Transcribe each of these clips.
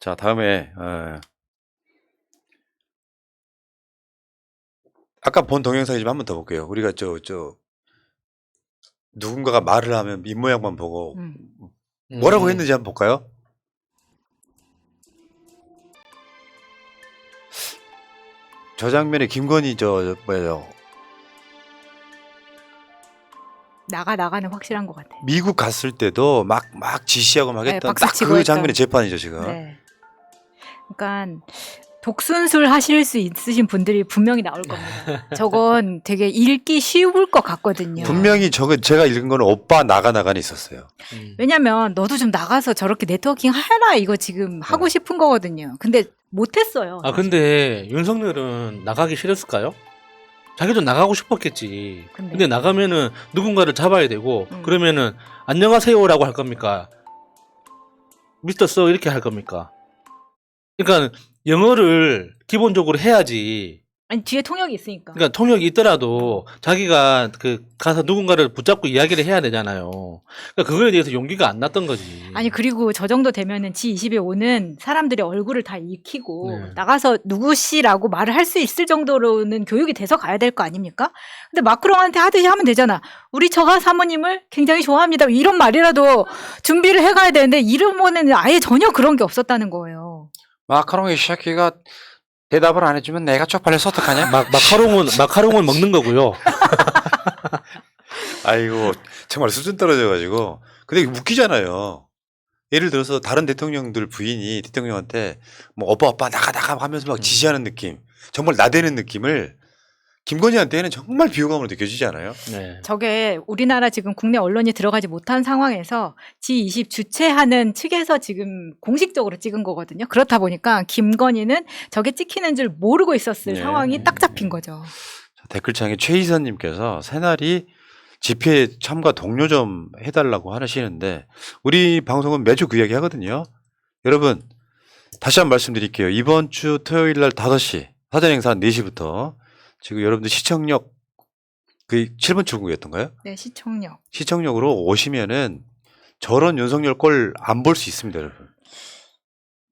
자, 다음에 어, 아까 본 동영상이 좀한번 더 볼게요. 우리가 저 저 누군가가 말을 하면 입 모양만 보고 음. 뭐라고 음. 했는지 한번 볼까요? 저 장면에 김건희 저, 저 뭐예요? 나가 나가는 확실한 것 같아요. 미국 갔을 때도 막 막 지시하고 막 네, 했던 박수 딱 치고 그 했던. 장면의 재판이죠 지금. 네. 그러니까 독순술 하실 수 있으신 분들이 분명히 나올 겁니다. 저건 되게 읽기 쉬울 것 같거든요. 분명히 저거 제가 읽은 거는 오빠 나가 나가는 있었어요. 음. 왜냐면 너도 좀 나가서 저렇게 네트워킹 하라 이거 지금 하고 네. 싶은 거거든요. 근데 못했어요. 아 근데 윤석열은 나가기 싫었을까요? 자기도 나가고 싶었겠지. 근데. 근데 나가면은 누군가를 잡아야 되고 음. 그러면은 안녕하세요라고 할 겁니까? 미스터 써 이렇게 할 겁니까? 그러니까 영어를 기본적으로 해야지. 아니 뒤에 통역이 있으니까. 그러니까 통역이 있더라도 자기가 그 가서 누군가를 붙잡고 이야기를 해야 되잖아요. 그러니까 그거에 대해서 용기가 안 났던 거지. 아니 그리고 저 정도 되면은 G20에 오는 사람들의 얼굴을 다 익히고 네. 나가서 누구씨라고 말을 할 수 있을 정도로는 교육이 돼서 가야 될 거 아닙니까? 근데 마크롱한테 하듯이 하면 되잖아. 우리 저가 사모님을 굉장히 좋아합니다. 이런 말이라도 준비를 해가야 되는데 이름에는 아예 전혀 그런 게 없었다는 거예요. 마카롱이 시작기가 대답을 안 해주면 내가 쪽팔려서 어떡하냐? 마, 마카롱은 마카롱은 먹는 거고요. 아이고 정말 수준 떨어져가지고 근데 이게 웃기잖아요. 예를 들어서 다른 대통령들 부인이 대통령한테 뭐 오빠 오빠 나가 나가 하면서 막 음. 지시하는 느낌, 정말 나대는 느낌을 김건희한테는 정말 비호감으로 느껴지지 않아요? 네. 저게 우리나라 지금 국내 언론이 들어가지 못한 상황에서 G20 주최하는 측에서 지금 공식적으로 찍은 거거든요. 그렇다 보니까 김건희는 저게 찍히는 줄 모르고 있었을 네. 상황이 딱 잡힌 거죠. 자, 댓글창에 최희선님께서 새날이 집회 참가 동료 좀 해달라고 하시는데 우리 방송은 매주 그 이야기 하거든요. 여러분 다시 한 번 말씀드릴게요. 이번 주 토요일 날 5시 사전 행사 4시부터 지금 여러분들 시청역 그 7번 출구였던가요? 네, 시청력. 시청역으로 오시면은 저런 윤석열 꼴안볼 수 있습니다, 여러분.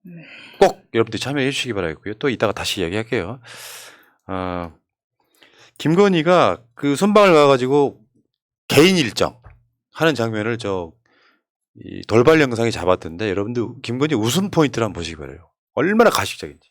음. 꼭 여러분들 참여해 주시기 바라겠고요. 또 이따가 다시 이야기할게요. 어, 김건희가 그 순방을 가가지고 개인 일정 하는 장면을 저 이 돌발 영상에 잡았던데 여러분들 김건희 웃음 포인트를 한번 보시기 바래요. 얼마나 가식적인지.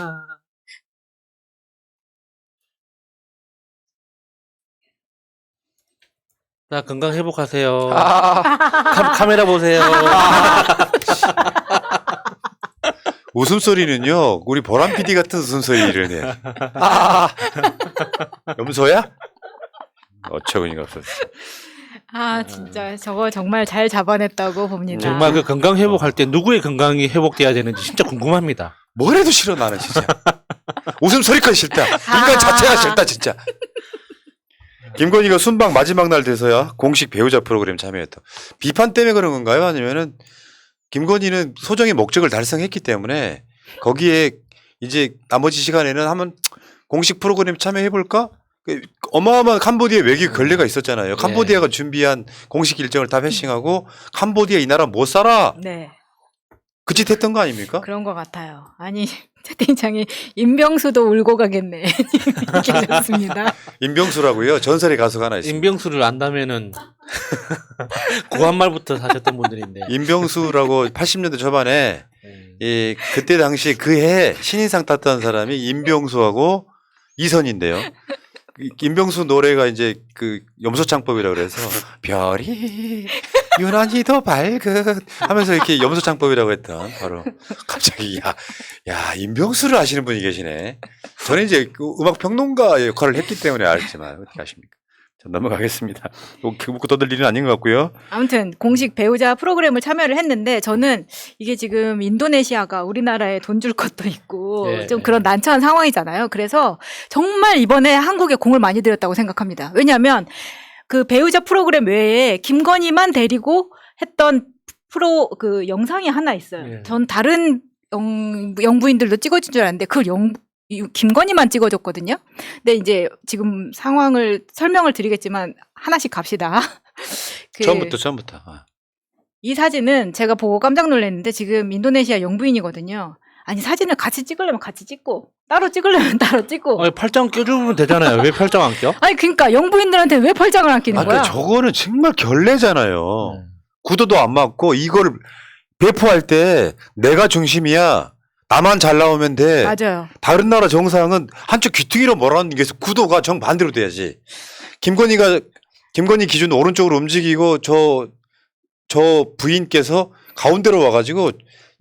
자 건강 회복하세요. 카, 카메라 보세요. 웃음소리는요, 우리 보람 PD 같은 웃음소리를 내. 아, 염소야? 어처구니가 없었어. 아, 진짜 저거 정말 잘 잡아냈다고 봅니다. 정말 그 건강 회복할 때 누구의 건강이 회복돼야 되는지 진짜 궁금합니다. 뭘 해도 싫어, 나는 진짜. 웃음소리까지 싫다. 인간 자체가 싫다, 진짜. 김건희가 순방 마지막 날 돼서야 공식 배우자 프로그램 참여했다. 비판 때문에 그런 건가요? 아니면은 김건희는 소정의 목적을 달성했기 때문에 거기에 이제 나머지 시간에는 한번 공식 프로그램 참여해볼까? 그 어마어마한 캄보디아 외교 결례가 있었잖아요. 캄보디아가 준비한 공식 일정을 다 패싱하고 kam보디아 이 나라 못 살아 네, 그 짓 했던 거 아닙니까? 그런 것 같아요. 아니, 채팅창에 임병수도 울고 가겠네. 이렇게 좋습니다. 임병수라고요. 전설의 가수가 하나 있습니다. 임병수를 안다면은 고한 말부터 사셨던 분들인데. 임병수라고 80년대 초반에 음. 이 그때 당시 그 해 신인상 탔던 사람이 임병수하고 이선인데요. 이- 임병수 노래가 이제 그 염소창법이라고 그래서 별이 유난히 더 밝은 하면서 이렇게 염소창법이라고 했던 바로 갑자기 야, 야 임병수를 아시는 분이 계시네. 저는 이제 그 음악 평론가 역할을 했기 때문에 알지만 어떻게 아십니까? 자, 넘어가겠습니다. 뭐 묻고 떠들 일은 아닌 것 같고요. 아무튼 공식 배우자 프로그램을 참여를 했는데 저는 이게 지금 인도네시아가 우리나라에 돈 줄 것도 있고 예. 좀 그런 난처한 상황이잖아요. 그래서 정말 이번에 한국에 공을 많이 들였다고 생각합니다. 왜냐하면 그 배우자 프로그램 외에 김건희만 데리고 했던 프로 그 영상이 하나 있어요. 예. 전 다른 영, 영부인들도 찍어준 줄 알았는데 그 영, 이 김건희만 찍어줬거든요. 근데 이제 지금 상황을 설명을 드리겠지만 하나씩 갑시다. 그 처음부터 처음부터. 아. 이 사진은 제가 보고 깜짝 놀랐는데 지금 인도네시아 영부인이거든요. 아니 사진을 같이 찍으려면 같이 찍고 따로 찍으려면 따로 찍고. 아니, 팔짱 껴주면 되잖아요. 왜 팔짱 안 껴? 아니 그러니까 영부인들한테 왜 팔짱을 안 끼는 아, 거야? 그 저거는 정말 결례잖아요. 네. 구도도 안 맞고 이걸 배포할 때 내가 중심이야. 나만 잘 나오면 돼. 맞아요. 다른 나라 정상은 한쪽 귀퉁이로 몰아넣는 게. 구도가 정 반대로 돼야지. 김건희가 김건희 기준 오른쪽으로 움직이고 저 저 부인께서 가운데로 와가지고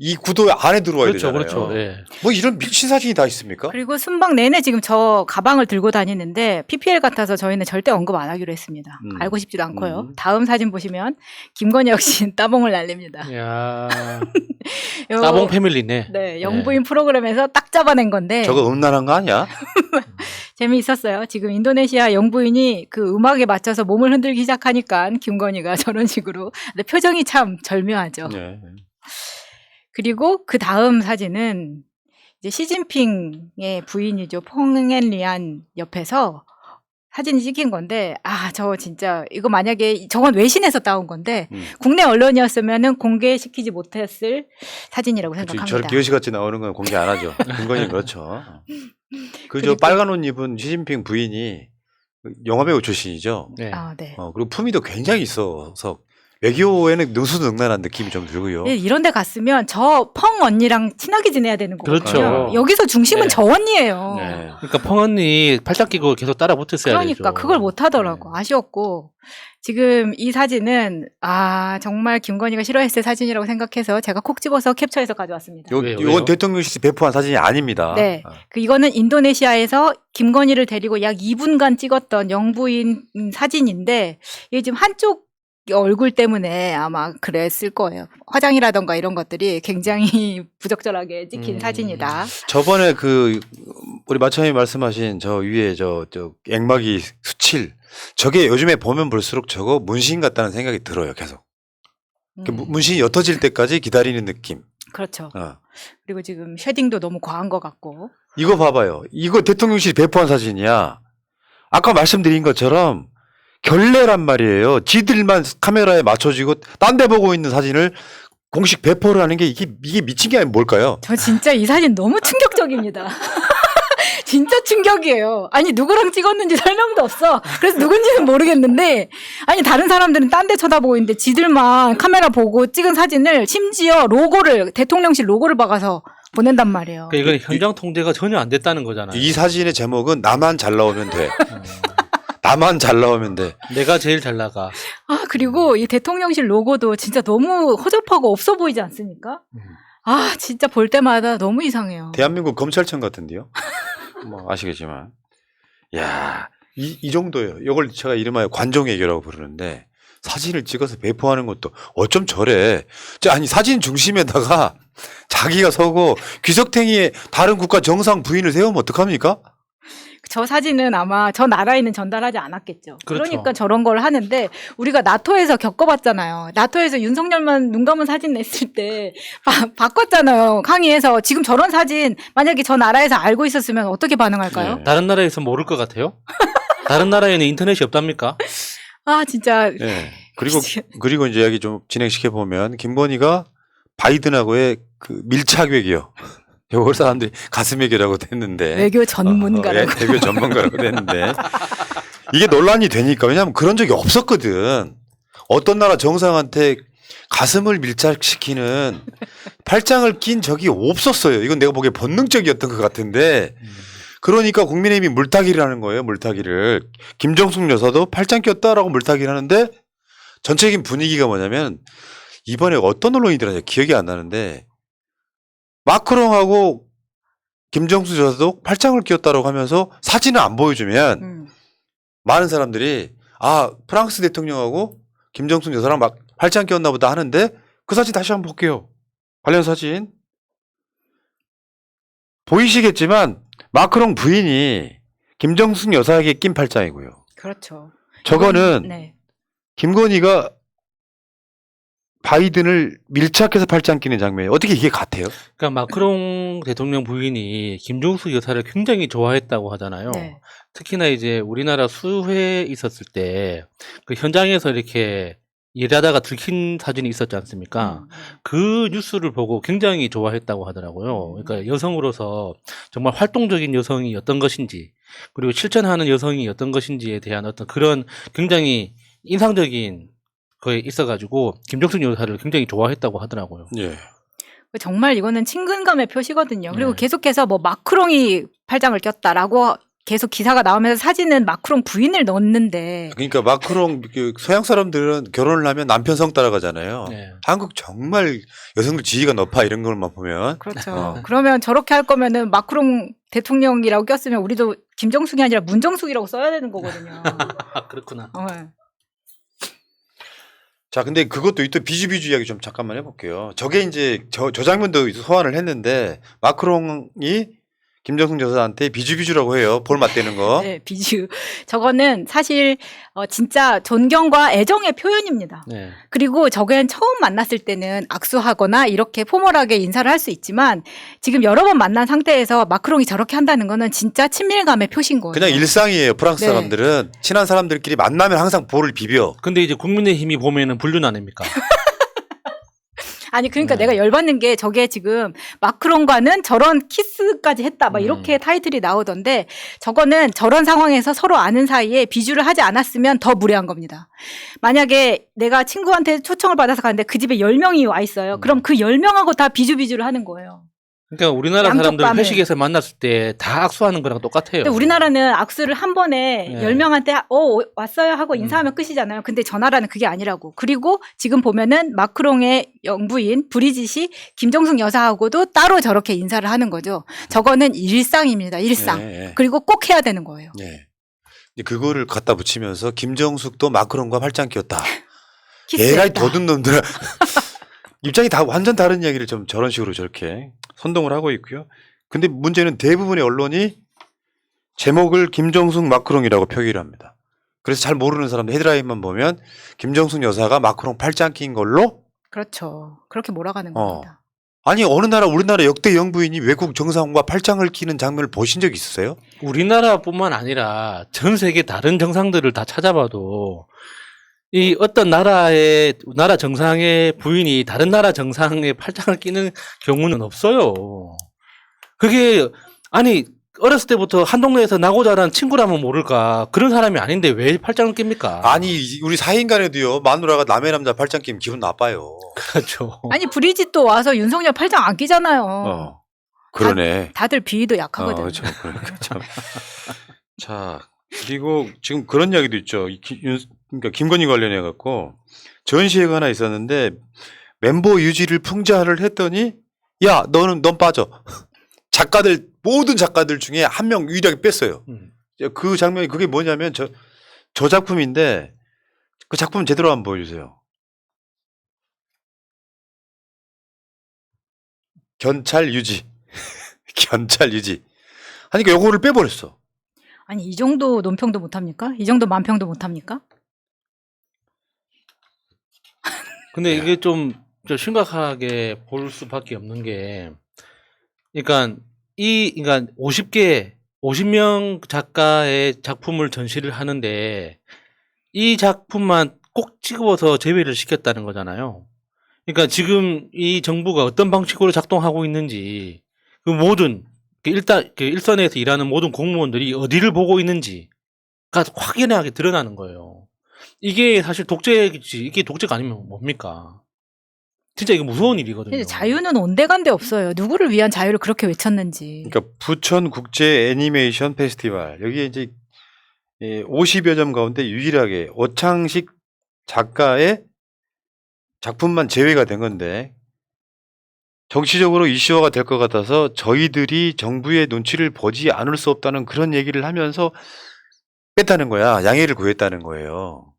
이 구도 안에 들어와야 그렇죠, 되잖아요. 그렇죠. 예. 뭐 이런 미친 사진이 다 있습니까? 그리고 순방 내내 지금 저 가방을 들고 다니는데 PPL 같아서 저희는 절대 언급 안 하기로 했습니다. 음. 알고 싶지도 않고요. 음. 다음 사진 보시면 김건희 역시 따봉을 날립니다. 야 요- 따봉 패밀리네. 네, 영부인 프로그램에서 딱 잡아낸 건데 저거 음란한 거 아니야? 재미있었어요. 지금 인도네시아 영부인이 그 음악에 맞춰서 몸을 흔들기 시작하니까 김건희가 저런 식으로 근데 표정이 참 절묘하죠. 네. 그리고 그 다음 사진은 이제 시진핑의 부인이죠. 퐁앤리안 옆에서 사진이 찍힌 건데 아 저 진짜 이거 만약에 저건 외신에서 따온 건데 음. 국내 언론이었으면은 공개시키지 못했을 사진이라고 그치, 생각합니다. 저렇게 여시같이 나오는 건 공개 안 하죠. 김건희 그렇죠. 그저 그리고- 빨간 옷 입은 시진핑 부인이 영화배우 출신이죠. 네. 아, 네. 어, 그리고 품위도 굉장히 있어서 외교에는 능수능란한 느낌이 좀 들고요. 예, 이런 데 갔으면 저 펑 언니랑 친하게 지내야 되는 거거든요. 그렇죠. 여기서 중심은 네. 저 언니예요. 네. 그러니까 펑 언니 팔짱 끼고 계속 따라 붙었어야 그러니까 되죠. 그걸 못 하더라고. 네. 아쉬웠고. 지금 이 사진은 아, 정말 김건희가 싫어했을 사진이라고 생각해서 제가 콕 집어서 캡처해서 가져왔습니다. 요, 왜요? 왜요? 대통령실이 배포한 사진이 아닙니다. 네. 아, 그 이거는 인도네시아에서 김건희를 데리고 약 2분간 찍었던 영부인 음, 사진인데 이게 지금 한쪽 얼굴 때문에 아마 그랬을 거예요. 화장이라던가 이런 것들이 굉장히 부적절하게 찍힌 음. 사진이다. 저번에 그 우리 마차님 말씀하신 저 위에 저, 저 액막이 수칠 저게 요즘에 보면 볼수록 저거 문신 같다는 생각이 들어요. 계속 그 음, 문- 문신이 옅어질 때까지 기다리는 느낌. 그렇죠. 어. 그리고 지금 쉐딩도 너무 과한 것 같고. 이거 봐봐요. 이거 대통령실이 배포한 사진이야. 아까 말씀드린 것처럼 결례란 말이에요. 지들만 카메라에 맞춰지고 딴 데 보고 있는 사진을 공식 배포를 하는 게 이게 이게 미친 게 아니면 뭘까요? 저 진짜 이 사진 너무 충격적입니다. 진짜 충격이에요. 아니 누구랑 찍었는지 설명도 없어. 그래서 누군지는 모르겠는데 아니 다른 사람들은 딴 데 쳐다보고 있는데 지들만 카메라 보고 찍은 사진을 심지어 로고를 대통령실 로고를 박아서 보낸단 말이에요. 그러니까 이건 현장 통제가 전혀 안 됐다는 거잖아요. 이 사진의 제목은 나만 잘 나오면 돼. 어. 나만 잘 나오면 돼. 내가 제일 잘 나가. 아 그리고 이 대통령실 로고도 진짜 너무 허접하고 없어 보이지 않습니까? 음. 아 진짜 볼 때마다 너무 이상해요. 대한민국 검찰청 같은데요. 뭐 아시겠지만, 야, 이, 이 정도예요. 이걸 제가 이름하여 관종애교라고 부르는데 사진을 찍어서 배포하는 것도 어쩜 저래. 저 아니 사진 중심에다가 자기가 서고 귀석탱이에 다른 국가 정상 부인을 세우면 어떡합니까? 저 사진은 아마 저 나라에는 전달하지 않았겠죠. 그 그렇죠. 러니까 저런 걸 하는데 우리가 나토에서 겪어봤잖아요. 나토에서 윤석열만 눈 감은 사진 냈을 때 바, 바꿨잖아요. 강의에서 지금 저런 사진 만약에 저 나라에서 알고 있었으면 어떻게 반응할까요? 네. 다른 나라에서 모를 것 같아요? 다른 나라에는 인터넷이 없답니까? 아 진짜 예. 그리고 그리고 이제 여기 좀 진행시켜 보면 김건희가 바이든하고의 그 밀착 외교. 요걸 사람들이 가슴 외교라고 했는데 외교 어, 예, 전문가라고. 외교 전문가라고 했는데 이게 논란이 되니까 왜냐하면 그런 적이 없었거든. 어떤 나라 정상한테 가슴을 밀착시키는 팔짱을 낀 적이 없었어요. 이건 내가 보기에 본능적이었던 것 같은데 그러니까 국민의힘이 물타기를 하는 거예요. 물타기를 김정숙 여사도 팔짱 꼈다라고 물타기를 하는데 전체적인 분위기가 뭐냐면 이번에 어떤 언론이더라 기억이 안 나는데 마크롱하고 김정수 여사도 팔짱을 끼웠다라고 하면서 사진을 안 보여주면 음. 많은 사람들이 아 프랑스 대통령하고 김정숙 여사랑 막 팔짱 꼈나 보다 하는데 그 사진 다시 한번 볼게요. 관련 사진 보이시겠지만 마크롱 부인이 김정숙 여사에게 낀 팔짱이고요. 그렇죠. 저거는 네. 김건희가 바이든을 밀착해서 팔짱 끼는 장면이 어떻게 이게 같아요? 그러니까 마크롱 대통령 부인이 김종숙 여사를 굉장히 좋아했다고 하잖아요. 네. 특히나 이제 우리나라 수회 있었을 때 그 현장에서 이렇게 일하다가 들킨 사진이 있었지 않습니까? 음, 네. 그 뉴스를 보고 굉장히 좋아했다고 하더라고요. 그러니까 여성으로서 정말 활동적인 여성이 어떤 것인지, 그리고 실천하는 여성이 어떤 것인지에 대한 어떤 그런 굉장히 인상적인 거에 있어가지고 김정숙 여사를 굉장히 좋아했다고 하더라고요. 예. 정말 이거는 친근감의 표시거든요. 그리고 네. 계속해서 뭐 마크롱이 팔짱을 꼈다라고 계속 기사가 나오면서 사진은 마크롱 부인을 넣었는데 그러니까 마크롱 그 서양 사람들은 결혼을 하면 남편 성 따라가잖아요. 네. 한국 정말 여성들 지위가 높아 이런 것만 보면 그렇죠. 어. 그러면 저렇게 할 거면은 마크롱 대통령이라고 꼈으면 우리도 김정숙이 아니라 문정숙이라고 써야 되는 거거든요. 아, 그렇구나. 어. 자, 근데 그것도 또 비주비주 이야기 좀 잠깐만 해볼게요. 저게 이제 저, 저 장면도 소환을 했는데 마크롱이 김정숙 여사한테 비주비주라고 해요. 볼 맞대는 거. 네, 비주. 저거는 사실 어, 진짜 존경과 애정의 표현입니다. 네. 그리고 저겐 처음 만났을 때는 악수하거나 이렇게 포멀하게 인사를 할 수 있지만 지금 여러 번 만난 상태에서 마크롱이 저렇게 한다는 거는 진짜 친밀감의 표시인 거예요. 그냥 일상이에요. 프랑스 네. 사람들은 친한 사람들끼리 만나면 항상 볼을 비벼. 근데 이제 국민의힘이 보면은 불륜 아닙니까? 아니 그러니까 네. 내가 열받는 게 저게 지금 마크롱과는 저런 키스까지 했다 막 음. 이렇게 타이틀이 나오던데 저거는 저런 상황에서 서로 아는 사이에 비주를 하지 않았으면 더 무례한 겁니다. 만약에 내가 친구한테 초청을 받아서 갔는데 그 집에 10명이 와 있어요. 음. 그럼 그 10명하고 다 비주 비주를 하는 거예요. 그러니까 우리나라 양쪽 사람들 밤에. 회식에서 만났을 때 다 악수하는 거랑 똑같아요. 근데 우리나라는 악수를 한 번에 네. 열 10명한테 어 왔어요 하고 음. 인사하면 끝이잖아요. 근데 저 나라는 그게 아니라고. 그리고 지금 보면은 마크롱의 영부인 브리짓이 김정숙 여사하고도 따로 저렇게 인사를 하는 거죠. 저거는 일상입니다. 일상. 예, 예. 그리고 꼭 해야 되는 거예요. 예. 근데 그거를 갖다 붙이면서 김정숙도 마크롱과 팔짱 꼈다. 키스했다. 얘가 도둑 놈들. 입장이 다 완전 다른 이야기를 좀 저런 식으로 저렇게 선동을 하고 있고요. 근데 문제는 대부분의 언론이 제목을 김정숙 마크롱이라고 표기를 합니다. 그래서 잘 모르는 사람들 헤드라인만 보면 김정숙 여사가 마크롱 팔짱 낀 걸로 그렇죠. 그렇게 몰아가는 어. 겁니다. 아니 어느 나라 우리나라 역대 영부인이 외국 정상과 팔짱을 끼는 장면을 보신 적 있으세요? 우리나라뿐만 아니라 전 세계 다른 정상들을 다 찾아봐도 이 어떤 나라의 나라 정상의 부인이 다른 나라 정상의 팔짱을 끼는 경우는 없어요. 그게 아니 어렸을 때부터 한 동네에서 나고 자란 친구라면 모를까 그런 사람이 아닌데 왜 팔짱을 낍니까? 아니 우리 사인간에도요 마누라가 남의 남자 팔짱 끼면 기분 나빠요. 그렇죠. 아니 브리짓도 와서 윤석열 팔짱 안 끼잖아요. 어. 그러네. 다 들 비위도 어, 약하거든요. 그렇죠. 그러니까 참. 자, 그리고 지금 그런 이야기도 있죠. 이 기- 윤- 그러니까 김건희 관련해 갖고 전시회가 하나 있었는데 멤버 유지를 풍자를 했더니 야, 너는 넌 빠져. 작가들 모든 작가들 중에 한 명 유일하게 뺐어요. 음. 그 장면이 그게 뭐냐면 저 저 작품인데 그 작품 제대로 한번 보여주세요. 견찰 유지. 견찰 유지. 하니까 요거를 빼버렸어. 아니 이 정도 논평도 못합니까? 이 정도 만평도 못합니까? 근데 이게 좀, 좀 심각하게 볼 수밖에 없는 게, 그러니까 이, 그러니까 50개, 50명 작가의 작품을 전시를 하는데, 이 작품만 꼭 찍어서 제외를 시켰다는 거잖아요. 그러니까 지금 이 정부가 어떤 방식으로 작동하고 있는지, 그 모든, 그 일단, 그 일선에서 일하는 모든 공무원들이 어디를 보고 있는지가 확연하게 드러나는 거예요. 이게 사실 독재지, 이게 독재가 아니면 뭡니까? 진짜 이거 무서운 일이거든요. 자유는 온데간데 없어요. 누구를 위한 자유를 그렇게 외쳤는지. 그러니까 부천 국제 애니메이션 페스티벌 여기에 이제 50여 점 가운데 유일하게 오창식 작가의 작품만 제외가 된 건데 정치적으로 이슈화가 될 것 같아서 저희들이 정부의 눈치를 보지 않을 수 없다는 그런 얘기를 하면서 뺐다는 거야. 양해를 구했다는 거예요.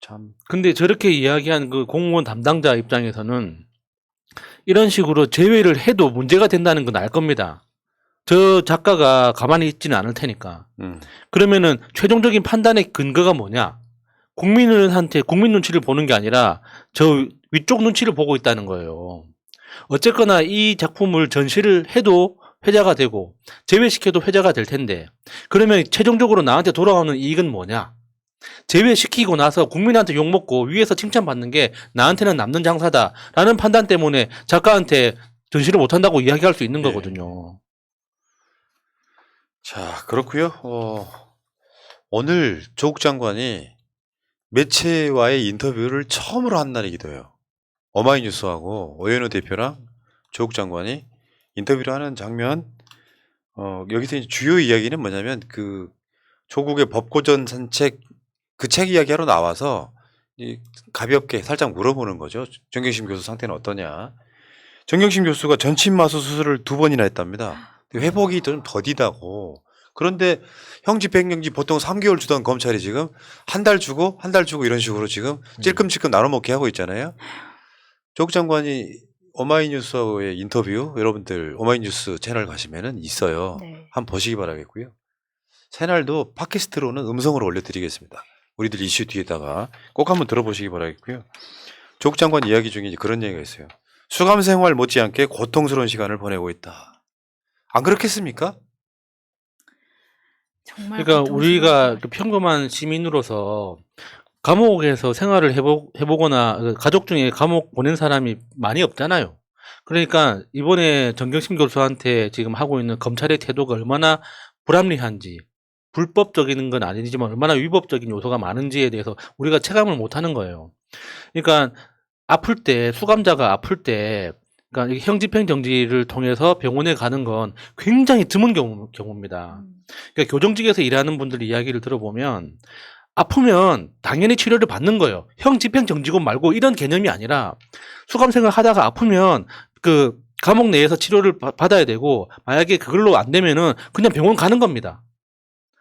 참. 근데 저렇게 이야기한 그 공무원 담당자 입장에서는 이런 식으로 제외를 해도 문제가 된다는 건 알 겁니다. 저 작가가 가만히 있지는 않을 테니까. 음. 그러면은 최종적인 판단의 근거가 뭐냐? 국민한테 국민 눈치를 보는 게 아니라 저 위쪽 눈치를 보고 있다는 거예요. 어쨌거나 이 작품을 전시를 해도 회자가 되고 제외시켜도 회자가 될 텐데 그러면 최종적으로 나한테 돌아오는 이익은 뭐냐? 제외시키고 나서 국민한테 욕먹고 위에서 칭찬받는 게 나한테는 남는 장사다라는 판단 때문에 작가한테 전시를 못한다고 이야기할 수 있는 네. 거거든요. 자, 그렇고요. 어, 오늘 조국 장관이 매체와의 인터뷰를 처음으로 한 날이기도 해요. 어마이뉴스하고 오연호 대표랑 조국 장관이 인터뷰를 하는 장면. 어, 여기서 주요 이야기는 뭐냐면 그 조국의 법고전 산책 그 책 이야기하러 나와서 이 가볍게 살짝 물어보는 거죠. 정경심 교수 상태는 어떠냐. 정경심 교수가 전신마수 수술을 두 번이나 했답니다. 회복이 좀 더디다고. 그런데 형지 백령지 보통 3개월 주던 검찰이 지금 한 달 주고 한 달 주고 이런 식으로 지금 찔끔찔끔 나눠 먹게 하고 있잖아요. 조국 장관이 오마이뉴스의 인터뷰 여러분들 오마이뉴스 채널 가시면은 있어요. 네. 한번 보시기 바라겠고요. 채널도 팟캐스트로는 음성으로 올려드리겠습니다. 우리들 이슈 뒤에다가 꼭 한번 들어보시기 바라겠고요. 조국 장관 이야기 중에 이제 그런 얘기가 있어요. 수감 생활 못지않게 고통스러운 시간을 보내고 있다. 안 그렇겠습니까? 정말 그러니까. 우리가 그 평범한 시민으로서 감옥에서 생활을 해보, 해보거나 그 가족 중에 감옥 보낸 사람이 많이 없잖아요. 그러니까 이번에 정경심 교수한테 지금 하고 있는 검찰의 태도가 얼마나 불합리한지 불법적인 건 아니지만 얼마나 위법적인 요소가 많은지에 대해서 우리가 체감을 못 하는 거예요. 그러니까 아플 때 수감자가 아플 때 그러니까 이 형집행 정지를 통해서 병원에 가는 건 굉장히 드문 경우, 경우입니다. 음. 그러니까 교정직에서 일하는 분들 이야기를 들어보면 아프면 당연히 치료를 받는 거예요. 형 집행 정지고 말고 이런 개념이 아니라 수감 생활 하다가 아프면 그 감옥 내에서 치료를 바- 받아야 되고 만약에 그걸로 안 되면은 그냥 병원 가는 겁니다.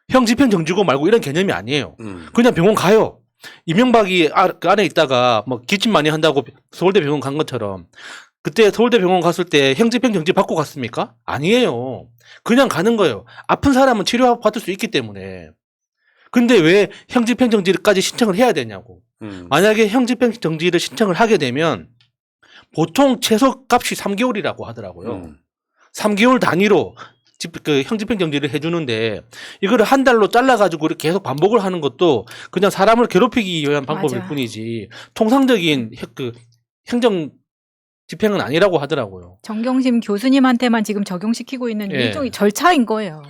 형 집행 정지고 말고 이런 개념이 아니에요. 음. 그냥 병원 가요. 이명박이 아, 그 안에 있다가 뭐 기침 많이 한다고 서울대 병원 간 것처럼 그때 서울대 병원 갔을 때 형집행 정지 받고 갔습니까? 아니에요. 그냥 가는 거예요. 아픈 사람은 치료 받을 수 있기 때문에. 근데 왜 형집행 정지까지 신청을 해야 되냐고. 음. 만약에 형집행 정지를 신청을 하게 되면 보통 최소 값이 3개월이라고 하더라고요. 음. 3개월 단위로 집, 그 형집행 정지를 해주는데 이거를 한 달로 잘라가지고 이렇게 계속 반복을 하는 것도 그냥 사람을 괴롭히기 위한 방법일 맞아. 뿐이지 통상적인 해- 그 행정 집행은 아니라고 하더라고요. 정경심 교수님한테만 지금 적용시키고 있는 예. 일종의 절차인 거예요.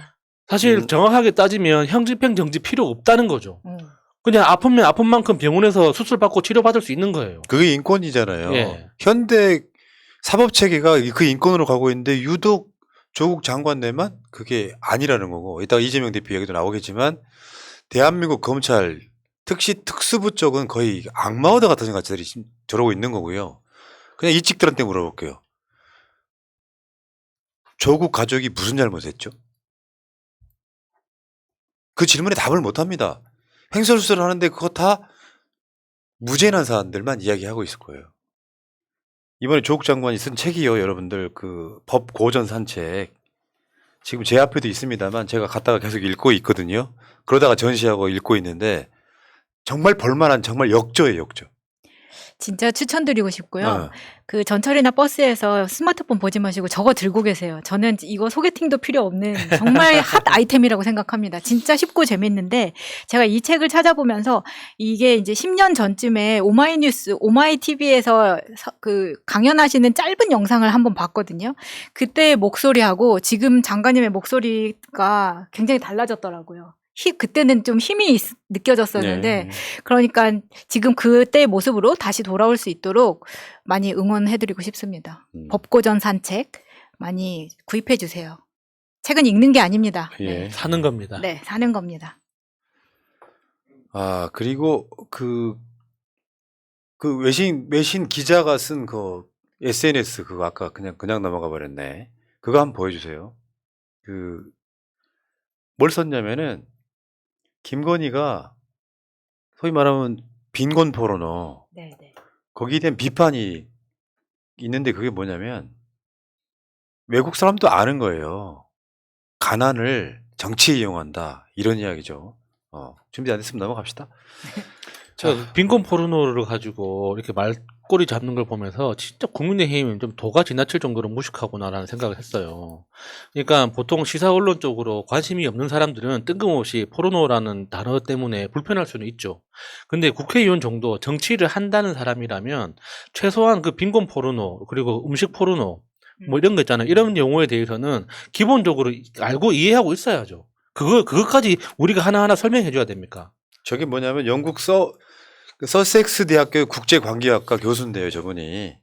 사실 음. 정확하게 따지면 형집행 정지 필요 없다는 거죠. 어. 그냥 아프면 아픈 만큼 병원에서 수술 받고 치료 받을 수 있는 거예요. 그게 인권이잖아요. 예. 현대 사법 체계가 그 인권으로 가고 있는데 유독 조국 장관 내만 그게 아니라는 거고 이따가 이재명 대표 얘기도 나오겠지만 대한민국 검찰 특시 특수부 쪽은 거의 악마 얻어 같은 것들이 심- 저러고 있는 거고요. 그냥 이직들한테 물어볼게요. 조국 가족이 무슨 잘못했죠? 그 질문에 답을 못 합니다. 횡설수설 하는데 그거 다 무죄난 사람들만 이야기하고 있을 거예요. 이번에 조국 장관이 쓴 책이요, 여러분들. 그 법 고전 산책. 지금 제 앞에도 있습니다만 제가 갔다가 계속 읽고 있거든요. 그러다가 전시하고 읽고 있는데 정말 볼만한 정말 역조예요, 역조. 진짜 추천드리고 싶고요. 어. 그 전철이나 버스에서 스마트폰 보지 마시고 저거 들고 계세요. 저는 이거 소개팅도 필요 없는 정말 핫 아이템이라고 생각합니다. 진짜 쉽고 재밌는데 제가 이 책을 찾아보면서 이게 이제 10년 전쯤에 오마이뉴스, 오마이TV에서 그 강연하시는 짧은 영상을 한번 봤거든요. 그때의 목소리하고 지금 장관님의 목소리가 굉장히 달라졌더라고요. 힘- 그때는 좀 힘이 있- 느껴졌었는데 네. 그러니까 지금 그때의 모습으로 다시 돌아올 수 있도록 많이 응원해드리고 싶습니다. 음. 법고전 산책 많이 구입해 주세요. 책은 읽는 게 아닙니다. 예. 사는 겁니다. 네, 사는 겁니다. 아, 그리고 그, 그 외신, 외신 기자가 쓴 그 SNS 그거 아까 그냥, 그냥 넘어가 버렸네. 그거 한번 보여주세요. 그, 뭘 썼냐면은 김건희가 소위 말하면 빈곤 포르노 네, 네. 거기에 대한 비판이 있는데 그게 뭐냐면 외국 사람도 아는 거예요. 가난을 정치에 이용한다 이런 이야기죠. 어, 준비 안 됐으면 넘어갑시다. 자, 빈곤 포르노를 가지고 이렇게 말 꼬리 잡는 걸 보면서 진짜 국민의힘은 좀 도가 지나칠 정도로 무식하구나라는 생각을 했어요. 그러니까 보통 시사 언론 쪽으로 관심이 없는 사람들은 뜬금없이 포르노라는 단어 때문에 불편할 수는 있죠. 근데 국회의원 정도 정치를 한다는 사람이라면 최소한 그 빈곤 포르노 그리고 음식 포르노 뭐 이런 거 있잖아요. 이런 용어에 대해서는 기본적으로 알고 이해하고 있어야죠. 그거 그것까지 우리가 하나하나 설명해 줘야 됩니까? 저게 뭐냐면 영국 서 그 서섹스 대학교 국제관계학과 교수인데요, 저분이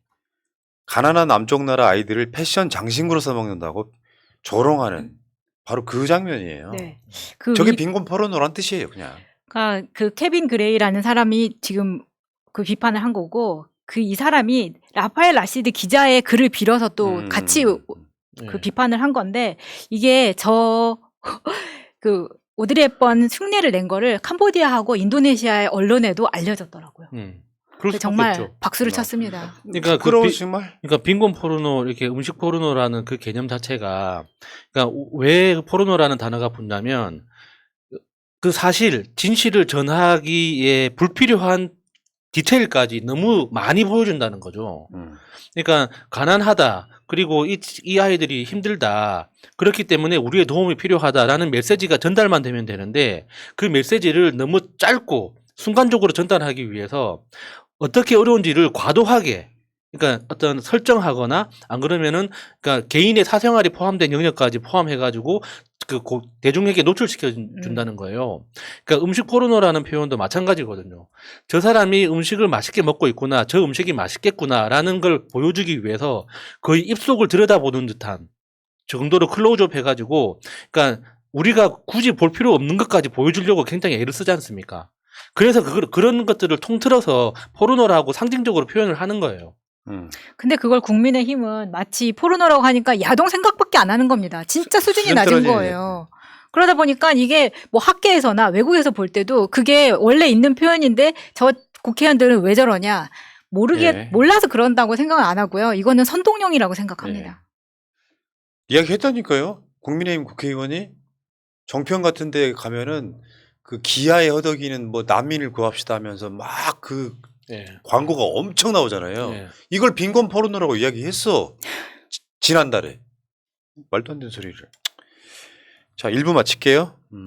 가난한 남쪽 나라 아이들을 패션 장신구로 써먹는다고 조롱하는 바로 그 장면이에요. 네. 그 저게 위- 빈곤 포르노란 뜻이에요, 그냥. 그러니까 그 케빈 그레이라는 사람이 지금 그 비판을 한 거고 그 이 사람이 라파엘 라시드 기자의 글을 빌어서 또 음, 같이. 그 비판을 한 건데 이게 저 그 오드리 헵번 흉내를 낸 거를 캄보디아하고 인도네시아의 언론에도 알려졌더라고요. 음. 그럴 정말 없죠. 박수를 뭐. 쳤습니다. 그러니까 그 비- 정말. 그러니까 빈곤 포르노 이렇게 음식 포르노라는 그 개념 자체가 그러니까 왜 포르노라는 단어가 붙냐면 그 사실 진실을 전하기에 불필요한 디테일까지 너무 많이 보여준다는 거죠. 음. 그러니까 가난하다 그리고 이, 이 아이들이 힘들다. 그렇기 때문에 우리의 도움이 필요하다라는 메시지가 전달만 되면 되는데 그 메시지를 너무 짧고 순간적으로 전달하기 위해서 어떻게 어려운지를 과도하게 그러니까 어떤 설정하거나 안 그러면은 그러니까 개인의 사생활이 포함된 영역까지 포함해 가지고 그 고- 대중에게 노출시켜 준- 준다는 거예요. 그러니까 음식 포르노라는 표현도 마찬가지거든요. 저 사람이 음식을 맛있게 먹고 있구나, 저 음식이 맛있겠구나라는 걸 보여주기 위해서 거의 입속을 들여다보는 듯한 정도로 클로즈업 해가지고, 그러니까 우리가 굳이 볼 필요 없는 것까지 보여주려고 굉장히 애를 쓰지 않습니까? 그래서 그, 그런 것들을 통틀어서 포르노라고 상징적으로 표현을 하는 거예요. 음. 근데 그걸 국민의힘은 마치 포르노라고 하니까 야동 생각밖에 안 하는 겁니다. 진짜 수준이 수준 낮은. 거예요. 그러다 보니까 이게 뭐 학계에서나 외국에서 볼 때도 그게 원래 있는 표현인데 저 국회의원들은 왜 저러냐 모르게 예. 몰라서 그런다고 생각은 안 하고요. 이거는 선동용이라고 생각합니다. 이야기했다니까요. 국민의힘 국회의원이 정평 같은 데 가면은 그 기아에 허덕이는 뭐 난민을 구합시다 하면서 막 그 예. 광고가 엄청 나오잖아요. 예. 이걸 빈곤 포르노라고 이야기했어. 지- 지난달에. 말도 안 되는 소리를. 자, 1부 마칠게요. 음.